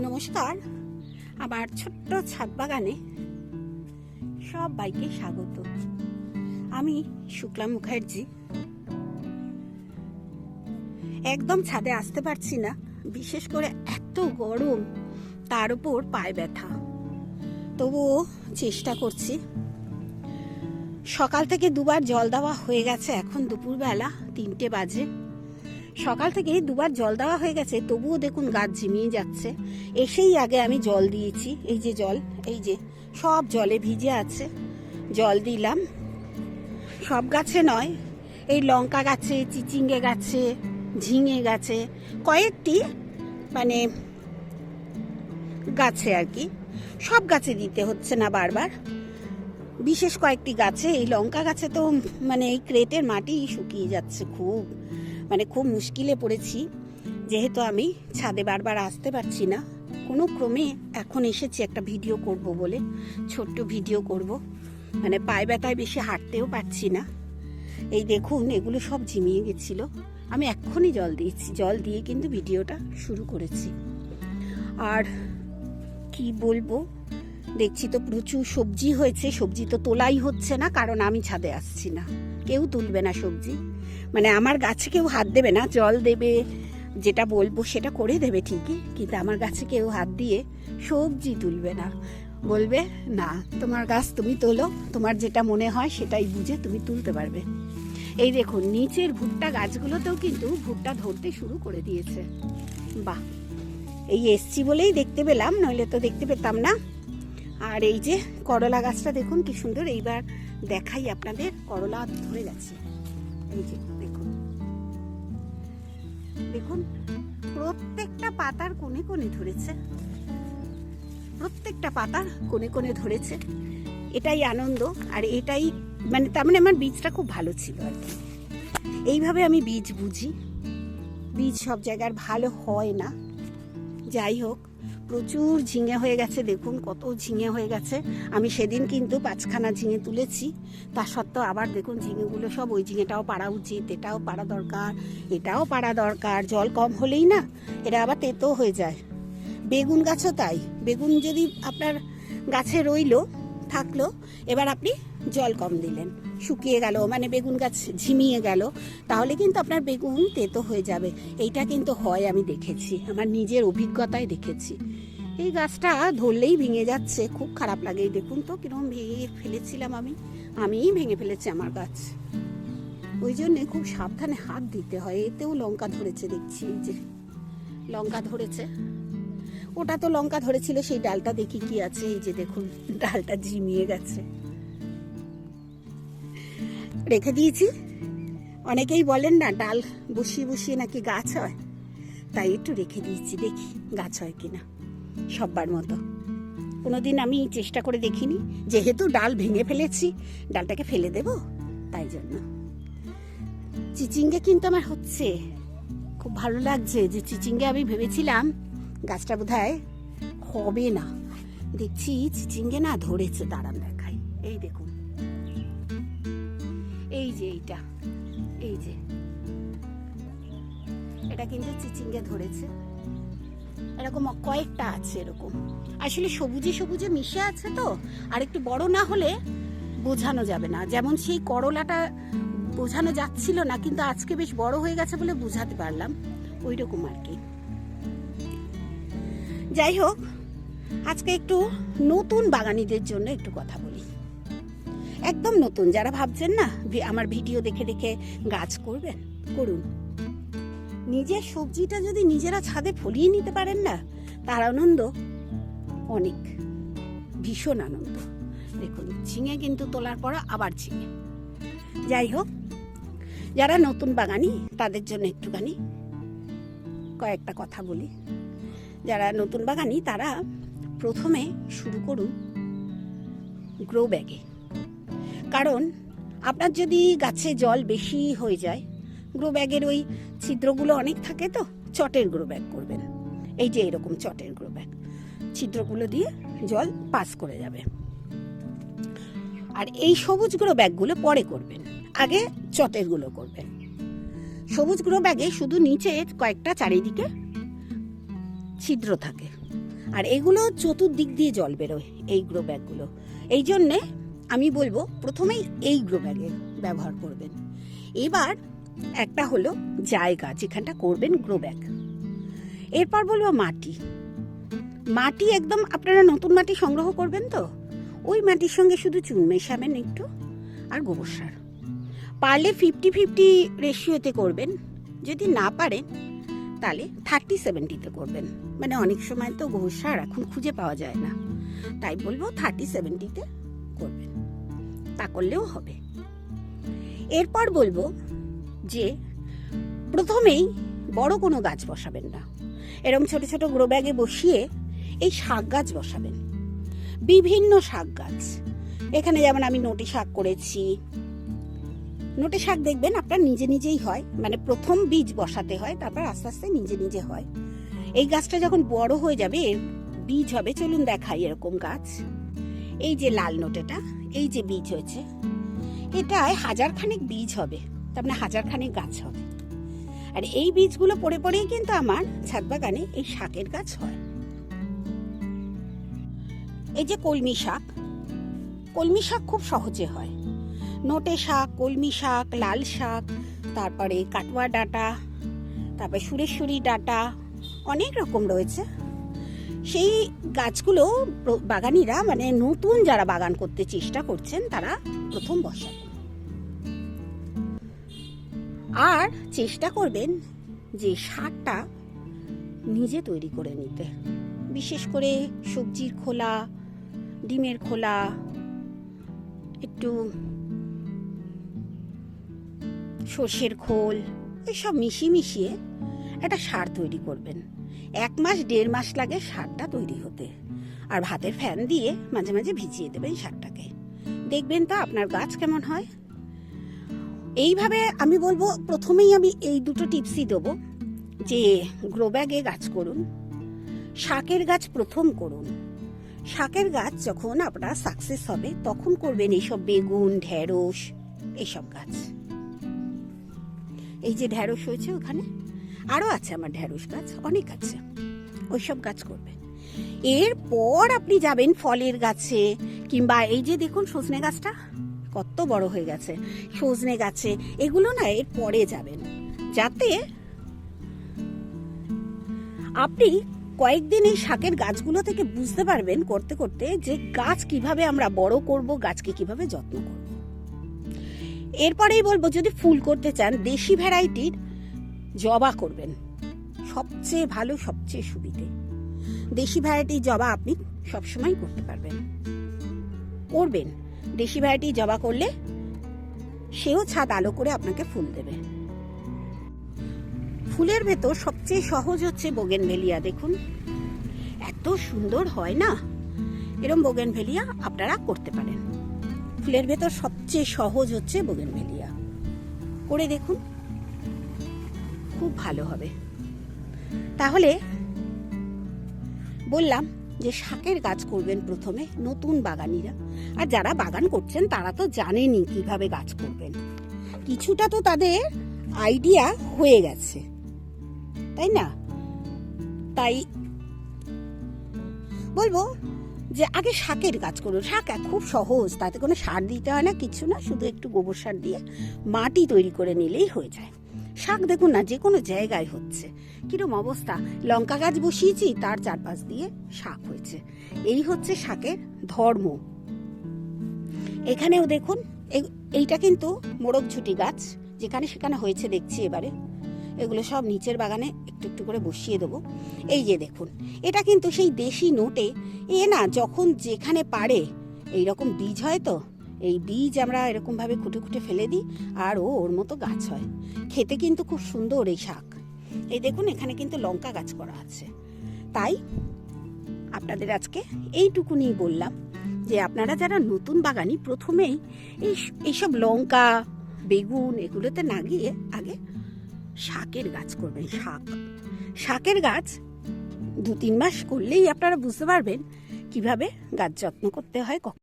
নমস্কার। আমার ছোট্ট ছাদ বাগানে সব বাইকে স্বাগত। আমি শুক্লা মুখার্জি। একদম ছাদে আসতে পারছি না, বিশেষ করে এত গরম, তার উপর পায়ে ব্যথা। তবুও চেষ্টা করছি। সকাল থেকে দুবার জল দেওয়া হয়ে গেছে এখন দুপুরবেলা তিনটে বাজে। সকাল থেকে দুবার জল দেওয়া হয়ে গেছে, তবুও দেখুন গাছ ঝিমিয়ে যাচ্ছে। এসেই আগে আমি জল দিয়েছি, এই যে জল, এই যে সব জলে ভিজে আছে, জল দিলাম। সব গাছে নয়, এই লঙ্কা গাছে, চিচিঙ্গে গাছে, ঝিঙে গাছে, কয়েকটি মানে গাছে আর কি, সব গাছে দিতে হচ্ছে না বারবার। বিশেষ কয়েকটি গাছে, এই লঙ্কা গাছে তো মানে এই ক্রেটের মাটি শুকিয়ে যাচ্ছে খুব। মানে খুব মুশকিলে পড়েছি। যেহেতু আমি ছাদে বারবার আসতে পারছি না, কোনো ক্রমে এখন এসেছি একটা ভিডিও করব বলে, ছোট্ট ভিডিও করব। মানে পায়ে ব্যথায় বেশি হাঁটতেও পারছি না। এই দেখুন, এগুলো সব ঝিমিয়ে গেছিল। আমি এক্ষুনি জল দিয়েছি, জল দিয়ে কিন্তু ভিডিওটা শুরু করেছি। আর কি বলব, দেখছি তো প্রচুর সবজি হয়েছে, সবজি তো তোলাই হচ্ছে না, কারণ আমি ছাদে আসছি না। কেউ তুলবে না সবজি। মানে আমার গাছে কেউ হাত দেবে না, জল দেবে, যেটা বলব সেটা করে দেবে ঠিকই, কিন্তু আমার গাছে কেউ হাত দিয়ে সবজি তুলবে না। বলবে, না, তোমার গাছ তুমি তোলো, তোমার যেটা মনে হয় সেটাই বুঝে তুমি তুলতে পারবে। এই দেখুন, নিচের ভুট্টা গাছগুলোতেও কিন্তু ভুট্টা ধরতে শুরু করে দিয়েছে। বাহ! এই এসছি বলেই দেখতে পেলাম, নইলে তো দেখতে পেতাম না। আর এই যে করলা গাছটা দেখুন কি সুন্দর, এইবার দেখাই আপনাদের, করলা ধরে গেছে। এই যে দেখুন, প্রত্যেকটা পাতার কোণে কোণে ধরেছে। প্রত্যেকটা পাতার কোণে কোণে ধরেছে। এটাই আনন্দ আর এটাই মানে তার মানে আমার বীজটা খুব ভালো ছিল আর কি। এইভাবে আমি বীজ বুঝি। বীজ সব জায়গার ভালো হয় না। যাই হোক, প্রচুর ঝিঙে হয়ে গেছে, দেখুন কত ঝিঙে হয়ে গেছে। আমি সেদিন কিন্তু পাঁচখানা ঝিঙে তুলেছি, তা সত্ত্বেও আবার দেখুন ঝিঙেগুলো সব ওই ঝিঙেটাও পাড়া উচিত, এটাও পাড়া দরকার, এটাও পাড়া দরকার, জল কম হলেই না, এটা আবার তেতো হয়ে যায়। বেগুন গাছও তাই, বেগুন যদি আপনার গাছে রইল, থাকল, এবার আপনি জল কম দিলেন। শুকিয়ে গেল মানে বেগুন গাছ ঝিমিয়ে গেল। তাহলে কিন্তু আপনার বেগুন তেতো হয়ে যাবে। এইটা কিন্তু হয়, আমি দেখেছি। আমার নিজের অভিজ্ঞতায় দেখেছি। এই গাছটা ধরলেই ভেঙে যাচ্ছে। খুব খারাপ লাগে। দেখুন তো কীরকম ভেঙে ফেলেছিলাম আমি। আমিই ভেঙে ফেলেছি আমার গাছ। ওই জন্যে খুব সাবধানে হাত দিতে হয়। এতেও লঙ্কা ধরেছে দেখছি যে। লঙ্কা ধরেছে। ওটা তো লঙ্কা ধরেছিল, সেই ডালটা দেখি কি আছে। এই যে দেখুন, ডালটা ঝিমিয়ে গেছে। রেখে দিয়েছি। অনেকেই বলেন না, ডাল বসিয়ে বসিয়ে নাকি গাছ হয়। তাই একটু রেখে দিয়েছি, দেখি গাছ হয় কিনা, সববার মতো। কোনোদিন আমি চেষ্টা করে দেখিনি, যেহেতু ডাল ভেঙে ফেলেছি, ডালটাকে ফেলে দেব, তাই জন্য। চিচিঙ্গে কিন্তু আমার হচ্ছে, খুব ভালো লাগছে যে চিচিঙ্গে আমি ভেবেছিলাম গাছটা বোধ হবে না। দেখছি চিচিঙ্গে না ধরেছে, দাঁড়ান দেখাই। এই দেখুন। এই যে এইটা, এই যে। এটা কিন্তু চিচিঙ্গে ধরেছে। এরকম কয়েকটা আছে এরকম। আসলে সবুজে সবুজে মিশে আছে তো, আর একটু বড় না হলে বোঝানো যাবে না। যেমন সেই করলাটা বোঝানো যাচ্ছিল না, কিন্তু আজকে বেশ বড় হয়ে গেছে বলে বোঝাতে পারলাম। ওই রকম আর কি। যাই হোক, আজকে একটু নতুন বাগানিদের জন্য একটু কথা বলি। একদম নতুন, যারা ভাবছেন না আমার ভিডিও দেখে দেখে গাছ করবেন, করুন। নিজের সবজিটা যদি নিজেরা ছাদে ফলিয়ে নিতে পারেন না, তার আনন্দ অনেক, ভীষণ আনন্দ। দেখুন, ঝিঙে কিন্তু তোলার পর আবার ঝিঙে। যাই হোক, যারা নতুন বাগানি, তাদের জন্য একটুখানি কয়েকটা কথা বলি। যারা নতুন বাগানি, তারা প্রথমে শুরু করুন গ্রো ব্যাগে কারণ আপনার যদি গাছে জল বেশি হয়ে যায়, গ্রো ব্যাগের ওই ছিদ্রগুলো অনেক থাকে তো, চটের গ্রো ব্যাগ করবেন। এই যে এরকম চটের গ্রো ব্যাগ, ছিদ্রগুলো দিয়ে জল পাস করে যাবে। আর এই সবুজ গ্রো ব্যাগগুলো পরে করবেন, আগে চটেরগুলো করবেন। সবুজ গ্রো ব্যাগে শুধু নিচে কয়েকটা চারিদিকে ছিদ্র থাকে। আর এগুলো চতুর্দিক দিয়ে জল বেরোয় এই গ্রো ব্যাগগুলো। এই জন্যে আমি বলব প্রথমেই এই গ্রো ব্যাগের ব্যবহার করবেন। এবার একটা হলো জায়গা যেখানটা করবেন গ্রো ব্যাগ। এরপর বলব মাটি। মাটি একদম আপনারা নতুন মাটি সংগ্রহ করবেন তো? ওই মাটির সঙ্গে শুধু চুন মেশাবেন একটু আর গোবর সার। পারলে ফিফটি ফিফটি রেশিওতে করবেন। যদি না পারেন, তাহলে থার্টি সেভেন্টিতে করবেন। মানে অনেক সময় তো গোবর সার এখন খুঁজে পাওয়া যায় না। তাই বলব থার্টি সেভেন্টিতে করবেন। তা করলেও হবে। এরপর বলব যে, প্রথমেই বড় কোনো গাছ বসাবেন না। এরকম ছোট ছোট গ্রো ব্যাগে বসিয়ে এই শাক গাছ বসাবেন। বিভিন্ন শাক গাছ। এখানে যেমন আমি নোটে শাক করেছি। নোটে শাক দেখবেন আপনার নিজে নিজেই হয়। মানে প্রথম বীজ বসাতে হয়, তারপর আস্তে আস্তে নিজে নিজে হয়। এই গাছটা যখন বড় হয়ে যাবে বীজ হবে, চলুন দেখাই এরকম গাছ। এই যে লাল নোটেটা, এই যে বীজ হয়েছে, এটায় হাজার খানেক বীজ হবে, তার মানে হাজার খানেক গাছ হবে। আর এই বীজগুলো পড়ে পড়েই কিন্তু আমার ছাদ বাগানে এই শাকের গাছ হয়। এই যে কলমি শাক কলমি শাক খুব সহজে হয়। নোটে শাক, কলমি শাক, লাল শাক, তারপরে কাটুয়া ডাঁটা, তারপরে সুরেশ্বরী ডাঁটা, অনেক রকম রয়েছে। সেই গাছগুলো বাগানিরা মানে নতুন যারা বাগান করতে চেষ্টা করছেন, তারা প্রথম বসাবেন। আর চেষ্টা করবেন যে সারটা নিজে তৈরি করে নিতে। বিশেষ করে সবজির খোলা, ডিমের খোলা, একটু সর্ষের খোল, এসব মিশিয়ে মিশিয়ে একটা সার তৈরি করবেন। এক মাস, দেড় মাস লাগে সারটা তৈরি হতে। আর ভাতের ফ্যান দিয়ে মাঝে মাঝে ভিজিয়ে দেবেন সারটাকে। দেখবেন তো আপনার গাছ কেমন হয়। এইভাবে আমি বলব, প্রথমেই আমি এই দুটো টিপসই দেবো যে গ্রো ব্যাগে গাছ করুন, শাকের গাছ প্রথম করুন। শাকের গাছ যখন আপনার সাকসেস হবে, তখন করবেন এইসব বেগুন, ঢেঁড়স, এইসব গাছ। এই যে ঢেঁড়স হয়েছে ওখানে। আরও আছে আমার ঢেঁড়স গাছ, অনেক আছে। ওইসব গাছ করবেন এরপর আপনি যাবেন ফলের গাছে, কিংবা এই যে দেখুন সজনে গাছটা, কত বড় হয়ে গেছে। সজনে গাছে, এগুলো না এর পরে যাবেন। যাতে আপনি কয়েকদিন এই শাকের গাছগুলো থেকে বুঝতে পারবেন করতে করতে যে গাছ কীভাবে আমরা বড় করব, গাছকে কীভাবে যত্ন করব। এরপরেই বলব, যদি ফুল করতে চান, দেশি ভ্যারাইটির জবা করবেন। সবচেয়ে ভালো, সবচেয়ে সুবিধে। দেশি ভ্যারাইটির জবা আপনি সবসময় করতে পারবেন। করবেন। দেশি ভ্যারাইটি জবা করলে সেও ছাদ আলো করে আপনাকে ফুল দেবে। ফুলের ভেতর সবচেয়ে সহজ হচ্ছে বোগেন ভেলিয়া দেখুন। এত সুন্দর হয় না? এরম বোগেনভেলিয়া আপনারা করতে পারেন। ফুলের ভেতর সবচেয়ে সহজ হচ্ছে বোগেন ভেলিয়া করে দেখুন। খুব ভালো হবে। তাহলে বললাম যে শাকের গাছ করবেন প্রথমে নতুন বাগানিরা। আর যারা বাগান করছেন তারা তো জানেনই কীভাবে গাছ করবেন। কিছুটা তো তাদের আইডিয়া হয়ে গেছে। তাই না? তাই বলব যে আগে শাকের গাছ করুন। শাক খুব সহজ, তাতে কোনো সার দিতে হয় না, কিছু না, শুধু একটু গোবর সার দিয়ে মাটি তৈরি করে নিলেই হয়ে যায়। শাক দেখুন না যে কোনো জায়গায় হচ্ছে। কিরম অবস্থা? লঙ্কা গাছ বসিয়েছি, তার চারপাশ দিয়ে শাক হয়েছে। এই হচ্ছে শাকের ধর্ম। এখানেও দেখুন, এই- এইটা কিন্তু মোরগ ঝুটি গাছ, যেখানে সেখানে হয়েছে দেখছি এবারে। এগুলো সব নিচের বাগানে একটু একটু করে বসিয়ে দেবো। এই যে দেখুন, এটা কিন্তু সেই দেশি নোটে, এ না যখন যেখানে পারে এই রকম বীজ হয় তো এই বীজ আমরা এরকমভাবে খুঁটে খুঁটে ফেলে দিই আর ও ওর মতো গাছ হয়। খেতে কিন্তু খুব সুন্দর এই শাক। এই দেখুন, এখানে কিন্তু লঙ্কা গাছ করা আছে। তাই আপনাদের আজকে এইটুকুনি বললাম যে আপনারা যারা নতুন বাগানি, প্রথমেই এই এইসব লঙ্কা, বেগুন এগুলোতে না গিয়ে আগে শাকের গাছ করবেন, শাক। শাকের গাছ দু তিন মাস করলেই আপনারা বুঝতে পারবেন কীভাবে গাছ যত্ন করতে হয় কখন